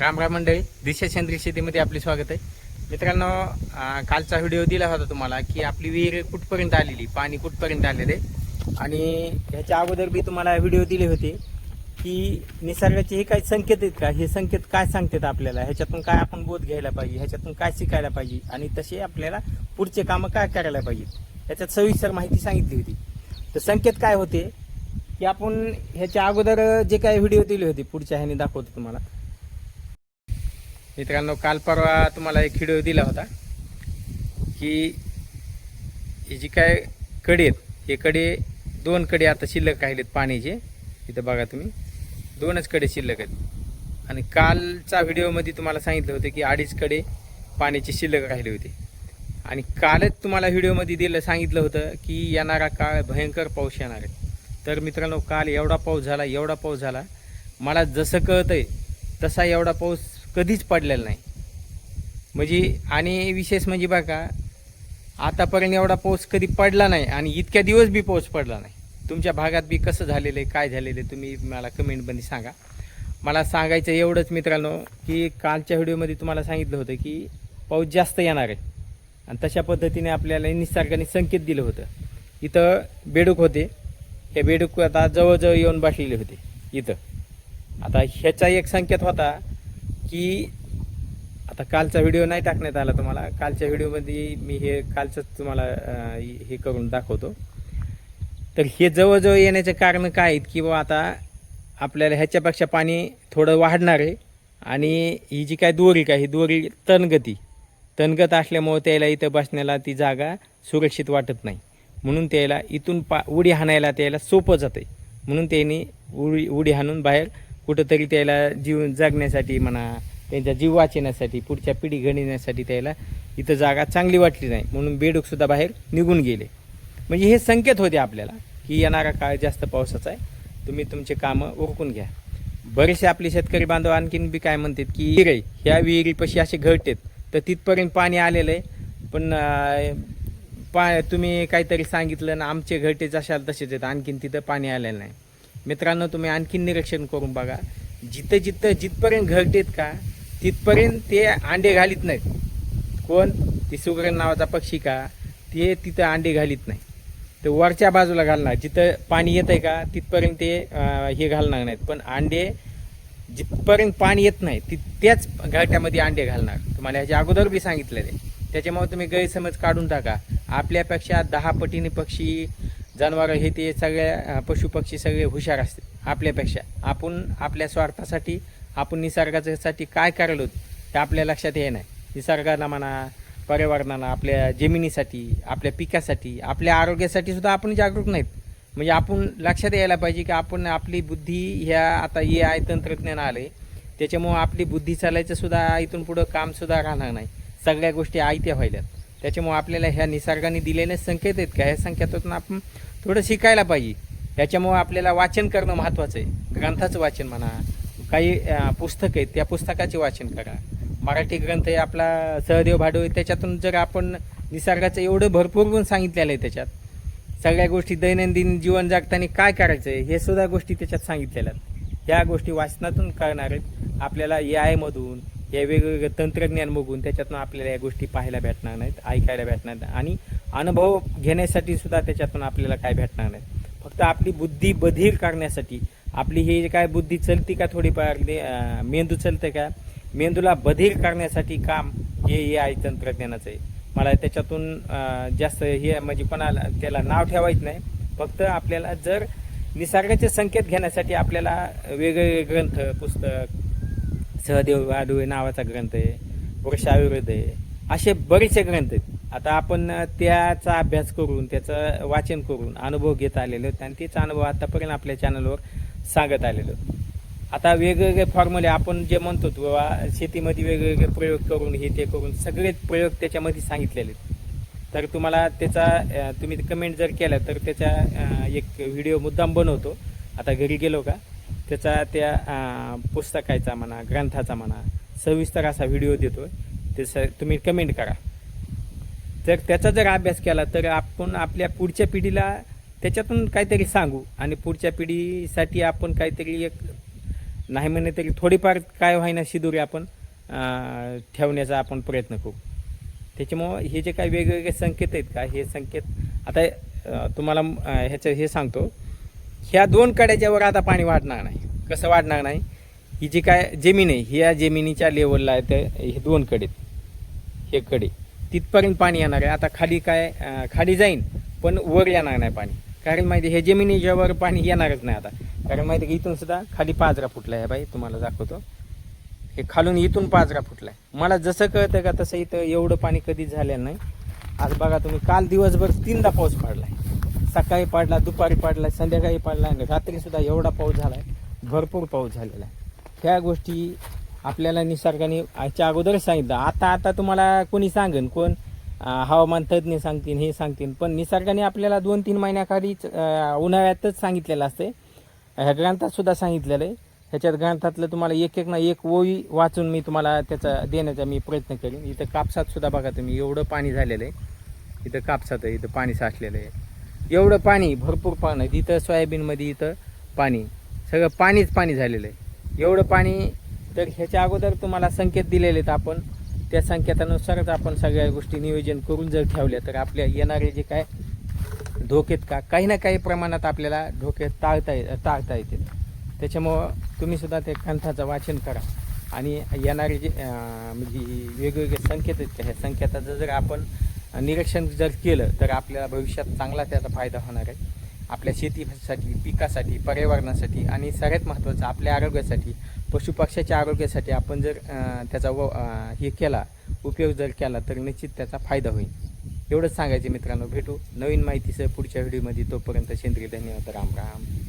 राम राम मंडळी दिशा सेंद्रिय शेतीमध्ये आपले स्वागत आहे. मित्रांनो कालचा व्हिडिओ दिला होता तुम्हाला की आपली विहीर कुठपर्यंत आलेली पाणी कुठपर्यंत आलेले? आणि ह्याच्या अगोदर बी तुम्हाला व्हिडिओ दिले होते की निसर्गाचे हे काही संकेत आहेत का? हे संकेत काय सांगतात आपल्याला? ह्याच्यातून काय आपण बोध घ्यायला पाहिजे? ह्याच्यातून काय शिकायला पाहिजे? आणि तसे आपल्याला पुढचे कामं काय करायला पाहिजे? ह्याच्यात सविस्तर माहिती सांगितली होती. तर संकेत काय होते? की आपण ह्याच्या अगोदर जे काही व्हिडिओ दिले होते पुढच्या ह्याने दाखवतो तुम्हाला. मित्रांनो काल परवा तुम्हाला एक व्हिडिओ दिला होता की हे जी काय कडे आहेत हे कडे दोन कडे आता शिल्लक राहिलेत पाण्याचे इथं बघा तुम्ही दोनच कडे शिल्लक आहेत. आणि कालचा व्हिडिओमध्ये तुम्हाला सांगितलं होतं की अडीच कडे पाण्याचे शिल्लक राहिले होते. आणि कालच तुम्हाला व्हिडिओमध्ये दिलं सांगितलं होतं की येणारा काळ भयंकर पाऊस येणार आहे. तर मित्रांनो काल एवढा पाऊस झाला एवढा पाऊस झाला. मला जसं कळतंय तसा एवढा पाऊस कधीच पडलेला नाही. म्हणजे आणि विशेष म्हणजे बघा आतापर्यंत एवढा पाऊस कधी पडला नाही आणि इतक्या दिवस बी पाऊस पडला नाही. तुमच्या भागात बी कसं झालेलं आहे काय झालेलं आहे तुम्ही मला कमेंटमध्ये सांगा. मला सांगायचं एवढंच मित्रांनो की कालच्या व्हिडिओमध्ये तुम्हाला सांगितलं होतं की पाऊस जास्त येणार आहे. आणि तशा पद्धतीने आपल्याला निसर्गाने संकेत दिलं होतं. इथं बेडूक होते. हे बेडूक आता जवळजवळ येऊन बसलेले होते. इथं. आता ह्याचा एक संकेत होता की आता कालचा व्हिडिओ नाही टाकण्यात आला तुम्हाला. कालच्या व्हिडिओमध्ये मी हे कालचंच तुम्हाला हे करून दाखवतो. तर हे जवळजवळ येण्याचे कारण काय आहेत की बाबा आता आपल्याला ह्याच्यापेक्षा पाणी थोडं वाढणार आहे. आणि ही जी काय दोरी काय ही दोरी तणगती. तणगत असल्यामुळं त्याला इथं बसण्याला ती जागा सुरक्षित वाटत नाही. म्हणून त्याला इथून पा उडी हाणायला त्याला सोपं जातं म्हणून त्यांनी उडी उडी हाणून बाहेर कुठंतरी त्याला जीव जगण्यासाठी म्हणा त्यांचा जीव वाचण्यासाठी पुढच्या पिढी घडण्यासाठी त्याला इथं जागा चांगली वाटली नाही. म्हणून बेडूकसुद्धा बाहेर निघून गेले. म्हणजे हे संकेत होते आपल्याला की येणारा काळ जास्त पावसाचा आहे. तुम्ही तुमचे कामं उरकून घ्या. बरेचसे आपले शेतकरी बांधव आणखीन बी काय म्हणतात की विहिरे ह्या विहिरीपाशी असे घट आहेत तर तिथपर्यंत पाणी आलेलं आहे. पण पा तुम्ही काहीतरी सांगितलं ना आमचे घरटे जशाल तसेच आहेत. आणखीन तिथं पाणी आलेलं नाही. मित्रांनो तुम्ही आणखीन निरीक्षण करून बघा. जिथं जिथं जिथपर्यंत घरटे आहेत का तिथपर्यंत ते अंडे घालीत नाहीत. कोण? ते सुगरण नावाचा पक्षी का ते तिथं अंडे घालीत नाही. तर वरच्या बाजूला घालणार. जिथं पाणी येत आहे का तिथपर्यंत ते हे घालणार नाहीत. पण अंडे जिथपर्यंत पाणी येत नाही ती त्याच घरट्यामध्ये अंडे घालणार. तुम्हाला ह्याच्या अगोदर बी सांगितलेलं. आहे त्याच्यामुळे तुम्ही गैरसमज काढून टाका. आपल्यापेक्षा दहा पटीने पक्षी जनावरं हे ते सगळ्या पशुपक्षी सगळे हुशार असते आपल्यापेक्षा. आपण आपल्या स्वार्थासाठी आपण निसर्गाच्यासाठी काय करायलो ते आपल्या लक्षात ये नाही. निसर्गाला म्हणा पर्यावरणाला आपल्या जमिनीसाठी आपल्या पिकासाठी आपल्या आरोग्यासाठी सुद्धा आपण जागरूक नाहीत. म्हणजे आपण लक्षात यायला पाहिजे की आपण आपली बुद्धी ह्या आता ए आय तंत्रज्ञान आले त्याच्यामुळं आपली बुद्धी चालायचं सुद्धा इथून पुढं कामसुद्धा राहणार नाही. सगळ्या गोष्टी आयत्या व्हायल्यात. त्याच्यामुळं आपल्याला ह्या निसर्गाने दिलेले संकेत आहेत का? ह्या संकेतातून आपण थोडं शिकायला पाहिजे. त्याच्यामुळे आपल्याला वाचन करणं महत्त्वाचं आहे. ग्रंथाचं वाचन म्हणा काही पुस्तकं पुस्तक आहेत त्या पुस्तकाचे वाचन करा. मराठी ग्रंथ आहे आपला सहदेव भाडो आहे त्याच्यातून जर आपण निसर्गाचं एवढं भरपूर गुण सांगितलेलं आहे त्याच्यात. सगळ्या गोष्टी दैनंदिन जीवन जगताना काय करायचं आहे हे सुद्धा गोष्टी त्याच्यात सांगितलेल्या आहेत. ह्या गोष्टी वाचनातून कळणार आहेत. आपल्याला ए आयमधून या वेगवेगळं तंत्रज्ञान बघून त्याच्यातून आपल्याला या गोष्टी पाहायला भेटणार नाहीत ऐकायला भेटणार नाहीत. आणि अनुभव घेण्यासाठी सुद्धा त्याच्यातून आपल्याला काय भेटणार नाही फक्त आपली बुद्धी बधीर करण्यासाठी आपली ही जे काय बुद्धी चलती का थोडीफार मेंदू चलते का? मेंदूला बधीर करण्यासाठी काम हे हे आहे तंत्रज्ञानाचं आहे. मला त्याच्यातून जास्त हे म्हणजे कोणाला त्याला नाव ठेवायचं नाही. फक्त आपल्याला जर निसर्गाचे संकेत घेण्यासाठी आपल्याला वेगवेगळे ग्रंथ पुस्तक सहदेव वाडुळे नावाचा ग्रंथ आहे वृक्षाविरुद्ध आहे असे बरेचसे ग्रंथ आहेत. आता आपण त्याचा अभ्यास करून त्याचं वाचन करून अनुभव घेत आलेलो आणि तेच अनुभव आतापर्यंत आपल्या चॅनलवर सांगत आलेलो आता वेगवेगळे फॉर्म्युले आपण जे म्हणतो बाबा शेतीमध्ये वेगवेगळे प्रयोग करून हे ते करून सगळेच प्रयोग त्याच्यामध्ये सांगितलेले तर तुम्हाला त्याचा तुम्ही कमेंट जर केला तर त्याचा एक व्हिडिओ मुद्दाम बनवतो. आता घरी गेलो का? त्याचा त्या पुस्तकाचा म्हणा ग्रंथाचा म्हणा सविस्तर असा व्हिडिओ देतो ते स तुम्ही कमेंट करा. जर त्याचा जर अभ्यास केला तर आपण आपल्या पुढच्या पिढीला त्याच्यातून काहीतरी सांगू. आणि पुढच्या पिढीसाठी आपण काहीतरी एक नाही म्हणे तरी थोडीफार काय व्हायना शिदुरी आपण ठेवण्याचा आपण प्रयत्न करू. त्याच्यामुळं हे जे काही वेगवेगळे संकेत आहेत का हे संकेत आता तुम्हाला ह्याचं हे सांगतो. ह्या दोन कड्याच्यावर आता पाणी वाढणार नाही. कसं वाढणार नाही? ही जी काय जमीन आहे ह्या जमिनीच्या लेवलला आहे ते हे दोन कडे हे कडे. तिथपर्यंत पाणी येणार आहे. आता खाली काय खाली जाईन पण वर येणार नाही पाणी. कारण माहिती हे जमिनीच्या वर पाणी येणारच नाही आता. कारण माहिती आहे की इथून सुद्धा खाली पाजरा फुटला आहे बाई तुम्हाला दाखवतो. हे खालून इथून पाजरा फुटला आहे. मला जसं कळतं का तसं इथं एवढं पाणी कधीच झालं नाही. आज बघा तुम्ही काल दिवसभर तीनदा पाऊस पडला आहे. सकाळी पडला दुपारी पडला संध्याकाळी पडला आणि रात्रीसुद्धा एवढा पाऊस झाला आहे. भरपूर पाऊस झालेला आहे. ह्या गोष्टी आपल्याला निसर्गाने याच्या अगोदरच सांगितलं. आता आता तुम्हाला कोणी सांगेन कोण हवामान तज्ज्ञ सांगतील हे सांगतील. पण निसर्गाने आपल्याला दोन तीन महिन्याखालीच उन्हाळ्यातच सांगितलेलं असते ह्या ग्रंथातसुद्धा सांगितलेलं आहे. ह्याच्यात ग्रंथातलं तुम्हाला एक एक ना एक ओळी वाचून मी तुम्हाला त्याचा देण्याचा मी प्रयत्न करेन. इथं कापसातसुद्धा बघा तुम्ही एवढं पाणी झालेलं आहे. इथं कापसात आहे इथं पाणी साठलेलं आहे. एवढं पाणी भरपूर पाणी. आहे. इथं सोयाबीनमध्ये इथं पाणी. सगळं पाणीच पाणी झालेलं आहे. एवढं पाणी तर ह्याच्या अगोदर तुम्हाला संकेत दिलेले आहेत आपण. त्या संकेतानुसारच आपण सगळ्या गोष्टी नियोजन करून जर ठेवल्या तर आपल्या येणारे जे काय धोकेत का काही ना काही प्रमाणात आपल्याला धोके टाळता ये टाळता येतील. त्याच्यामुळं तुम्हीसुद्धा त्या ते ग्रंथाचं वाचन करा. आणि येणारे जे म्हणजे वेगवेगळे संकेत आहेत ह्या संकेताचं जर आपण निरीक्षण जर केलं तर आपल्याला भविष्यात चांगला त्याचा फायदा होणार आहे. आपल्या शेतीसाठी पिकासाठी पर्यावरणासाठी आणि सगळ्यात महत्त्वाचं आपल्या आरोग्यासाठी पशुपक्ष्याच्या आरोग्यासाठी आपण जर त्याचा व हे केला उपयोग जर केला तर निश्चित त्याचा फायदा होईल. एवढंच सांगायचे मित्रांनो. भेटू नवीन माहितीसह पुढच्या व्हिडिओमध्ये. तोपर्यंत सेंद्रिय धन्यवाद राम राम.